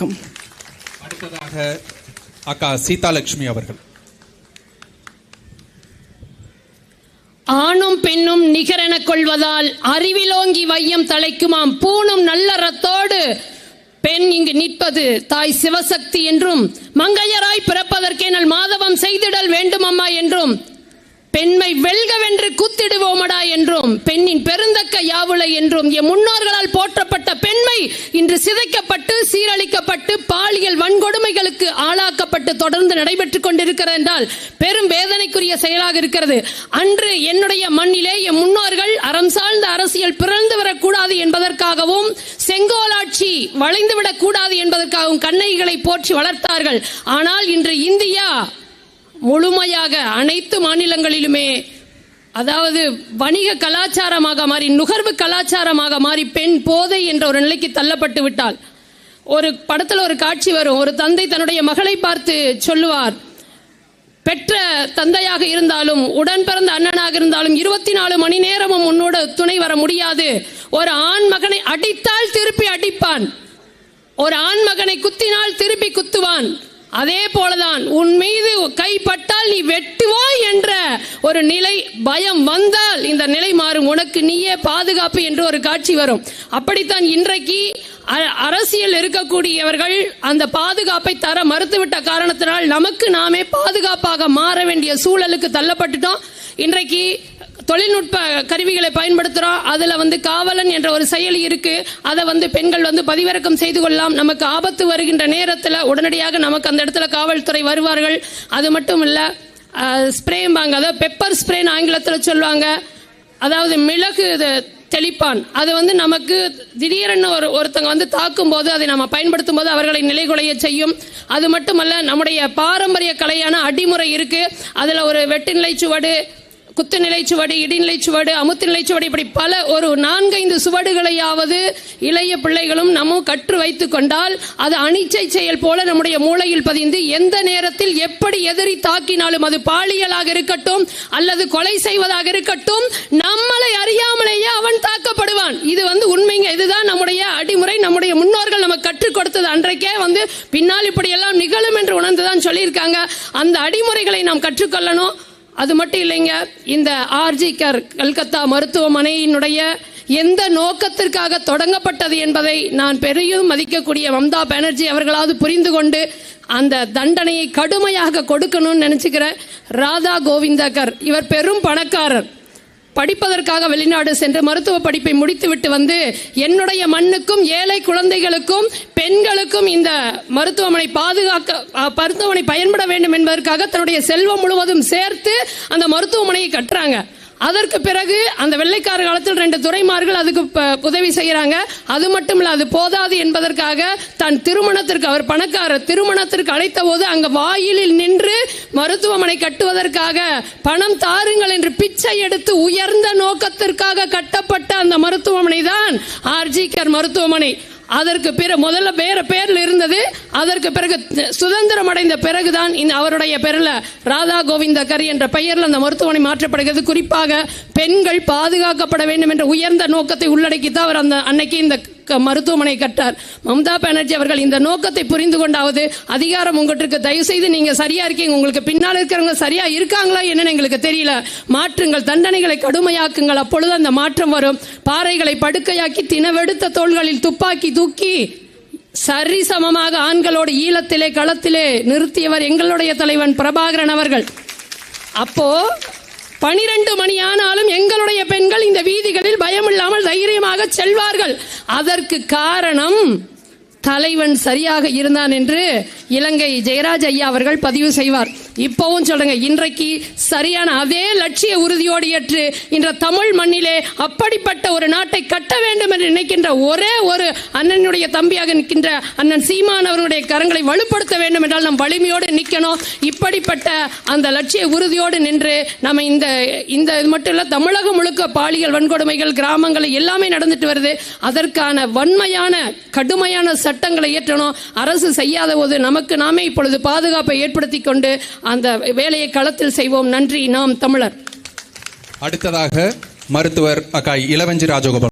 வணக்கம். அடுத்ததாக அக்கா சீதாலட்சுமி அவர்கள். ஆணும் பெண்ணும் நிகரென கொள்வதால் அறிவிலோங்கி வையம் தலைக்குமாம். பூணும் நல்ல ரத்தோடு பெண் இங்கு நிற்பது தாய் சிவசக்தி என்றும் மங்கையராய் பிறப்பதற்கே நல் மாதவம் செய்திடல் வேண்டுமம்மா என்றும் பெண்மை வெல்கவென்று குத்திடுவோமடா என்றும் பெண்ணின் பெருந்தக்க யாவுளை என்றும் எம் முன்னோர்களால் போற்றப்பட்ட பெண்மை இன்று சிதைக்கப்பட்டு சீரழிக்கப்பட்டு பாலியல் வன்கொடுமைகளுக்கு ஆளாக்கப்பட்டு தொடர்ந்து நடைபெற்றுக் கொண்டிருக்கிறது என்றால் பெரும் வேதனைக்குரிய செயலாக இருக்கிறது. அன்று என்னுடைய மண்ணிலே என் முன்னோர்கள் அறம் சார்ந்த அரசியல் பிறந்து வரக்கூடாது என்பதற்காகவும் செங்கோலாட்சி வளைந்துவிடக் கூடாது என்பதற்காகவும் கண்ணைகளை போற்றி வளர்த்தார்கள். ஆனால் இன்று இந்தியா முழுமையாக அனைத்து மாநிலங்களிலுமே அதாவது வணிக கலாச்சாரமாக மாறி நுகர்வு கலாச்சாரமாக மாறி பெண் போதை என்ற ஒரு நிலைக்கு தள்ளப்பட்டு விட்டால் ஒரு படத்தில் ஒரு காட்சி வரும். ஒரு தந்தை தன்னுடைய மகளை பார்த்து சொல்லுவார் பெற்ற தந்தையாக இருந்தாலும் உடன் பிறந்த அண்ணனாக இருந்தாலும் இருபத்தி நாலு மணி நேரமும் உன்னோட துணை வர முடியாது. ஒரு ஆண் மகனை அடித்தால் திருப்பி அடிப்பான். ஒரு ஆண் மகனை குத்தினால் திருப்பி குத்துவான். அதே போலதான் உன் மீது கைப்பட்டால் நீ வெட்டுவாய் என்ற ஒரு நிலை பயம் வந்தால் இந்த நிலை மாறும். உனக்கு நீயே பாதுகாப்பு என்று ஒரு காட்சி வரும். அப்படித்தான் இன்றைக்கு அ- அரசியல் இருக்கக்கூடியவர்கள் அந்த பாதுகாப்பை தர மறுத்துவிட்ட காரணத்தினால் நமக்கு நாமே பாதுகாப்பாக மாற வேண்டிய சூழலுக்கு தள்ளப்பட்டுட்டோம். இன்றைக்கு தொழில்நுட்ப கருவிகளை பயன்படுத்துகிறோம் அதில் வந்து காவலன் என்ற ஒரு செயலி இருக்கு. அதை வந்து பெண்கள் வந்து பதிவிறக்கம் செய்து கொள்ளலாம். நமக்கு ஆபத்து வருகின்ற நேரத்தில் உடனடியாக நமக்கு அந்த இடத்துல காவல்துறை வருவார்கள். அது மட்டும் இல்லை ஸ்ப்ரேம்பாங்க அதாவது பெப்பர் ஸ்ப்ரேன்னு ஆங்கிலத்தில் சொல்லுவாங்க. அதாவது மிளகு தெளிப்பான். அது வந்து நமக்கு திடீரென ஒரு ஒருத்தங்க வந்து தாக்கும் போது அதை நம்ம பயன்படுத்தும் போது அவர்களை நிலைகுலைய செய்யும். அது மட்டுமல்ல நம்முடைய பாரம்பரிய கலையான அடிமுறை இருக்கு. அதுல ஒரு வெட்டு சுவடு குத்து நிலைச்சுவடு இடிநிலைச்சுவடு அமுத்து நிலைச்சுவடு இப்படி பல ஒரு நான்கைந்து சுவடுகளையாவது இளைய பிள்ளைகளும் நம்ம கற்று வைத்துக் கொண்டால் அது அனிச்சை செயல் போல நம்முடைய மூளையில் பதிந்து எந்த நேரத்தில் எப்படி எதிரி தாக்கினாலும் அது பாலியலாக இருக்கட்டும் அல்லது கொலை செய்வதாக இருக்கட்டும் நம்மளை அறியாமலேயே அவன் தாக்கப்படுவான். இது வந்து உண்மைங்க. இதுதான் நம்முடைய அடிமுறை நம்முடைய முன்னோர்கள் நமக்கு கற்றுக் கொடுத்தது. அன்றைக்கே வந்து பின்னால் இப்படி எல்லாம் நிகழும் என்று உணர்ந்துதான் சொல்லியிருக்காங்க. அந்த அடிமுறைகளை நாம் கற்றுக்கொள்ளணும். அது மட்டும் இல்லைங்க இந்த ஆர்ஜி கர் கல்கத்தா மருத்துவமனையினுடைய எந்த நோக்கத்திற்காக தொடங்கப்பட்டது என்பதை நான் பெரியும் மதிக்கக்கூடிய மம்தா பானர்ஜி அவர்களாவது புரிந்து கொண்டு அந்த தண்டனையை கடுமையாக கொடுக்கணும்னு நினச்சிக்கிறேன் ராதா கோவிந்தகர் இவர் பெரும் பணக்காரர். படிப்பதற்காக வெளிநாடு சென்று மருத்துவ படிப்பை முடித்துவிட்டு வந்து என்னுடைய மண்ணுக்கும் ஏழை குழந்தைகளுக்கும் பெண்களுக்கும் இந்த மருத்துவமனை பாதுகாக்க மருத்துவமனை பயன்பட வேண்டும் என்பதற்காக தன்னுடைய செல்வம் முழுவதும் சேர்த்து அந்த மருத்துவமனையை கட்டுறாங்க. அதற்கு பிறகு அந்த வெள்ளைக்கார காலத்தில் ரெண்டு துறைமார்கள் அதுக்கு உதவி செய்கிறாங்க அது மட்டும் இல்லை அது போதாது என்பதற்காக தன் திருமணத்திற்கு அவர் பணக்காரர் திருமணத்திற்கு அழைத்த போது அங்க வாயிலில் நின்று மருத்துவமனை கட்டுவதற்காக பணம் தாருங்கள் என்று பிச்சை எடுத்து உயர்ந்த நோக்கத்திற்காக கட்டப்பட்ட அந்த மருத்துவமனை தான் ஆர்ஜிகர் மருத்துவமனை. அதற்கு பிற முதல்ல வேற பேர்ல இருந்தது. அதற்கு பிறகு சுதந்திரம் அடைந்த பிறகுதான் இந்த அவருடைய பேர்ல ராதா கோவிந்தகர் என்ற பெயர்ல அந்த மருத்துவமனை மாற்றப்படுகிறது. குறிப்பாக பெண்கள் பாதுகாக்கப்பட வேண்டும் என்ற உயர்ந்த நோக்கத்தை உள்ளடக்கித்தான் அவர் அந்த அன்னைக்கு இந்த மருத்துவமனை கட்டார். மம்தா பானர்ஜி அவர்கள் இந்த நோக்கத்தை புரிந்து கொண்டாவது அதிகாரம் உங்களுக்கு தயவு செய்து நீங்க சரியா இருக்கீங்க. உங்களுக்கு பின்னால் இருக்கிறவங்க சரியா இருக்காங்களா என்னன்னு எங்களுக்கு தெரியல. மாற்றுங்கள் தண்டனைகளை கடுமையாக்குங்கள். அப்பொழுது அந்த மாற்றம் வரும். பாறைகளை படுக்கையாக்கி தினவெடுத்த தோள்களில் துப்பாக்கி தூக்கி சரி சமமாக ஆண்களோடு ஈழத்திலே களத்திலே நிறுத்தியவர் எங்களுடைய தலைவன் பிரபாகரன் அவர்கள். அப்போ பனிரெண்டு மணி ஆனாலும் எங்களுடைய பெண்கள் இந்த வீதிகளில் பய செல்வார்கள். அதற்கு காரணம் தலைவன் சரியாக இருந்தான் என்று இலங்கை ஜெயராஜ் ஐயா அவர்கள் பதிவு செய்வார். இப்பவும் சொல்றேங்க இன்றைக்கு சரியான அதே லட்சிய உறுதியோடு ஏற்று இன்ற தமிழ் மண்ணிலே அப்படிப்பட்ட ஒரு நாட்டை கட்ட வேண்டும் என்று நினைக்கின்ற ஒரே ஒரு அண்ணனுடைய தம்பியாக நிற்கின்ற அண்ணன் சீமான் அவர்களுடைய கரங்களை வலுப்படுத்த வேண்டும் என்றால் நம் வலிமையோடு நிற்கணும். இப்படிப்பட்ட அந்த லட்சிய உறுதியோடு நின்று நம்ம இந்த இந்த இது மட்டும் இல்லை தமிழகம் முழுக்க பாலியல் வன்கொடுமைகள் கிராமங்கள் எல்லாமே நடந்துட்டு வருது. அதற்கான வன்மையான கடுமையான சட்ட சட்டங்களை இயற்றணும் அரசு செய்யாத போது நமக்கு நாமே இப்பொழுது பாதுகாப்பை ஏற்படுத்தி கொண்டு அந்த வேலையை களத்தில் செய்வோம். நன்றி. நாம் தமிழர். அடுத்ததாக மருத்துவர் அக்கா இளவஞ்சி ராஜகோபால்.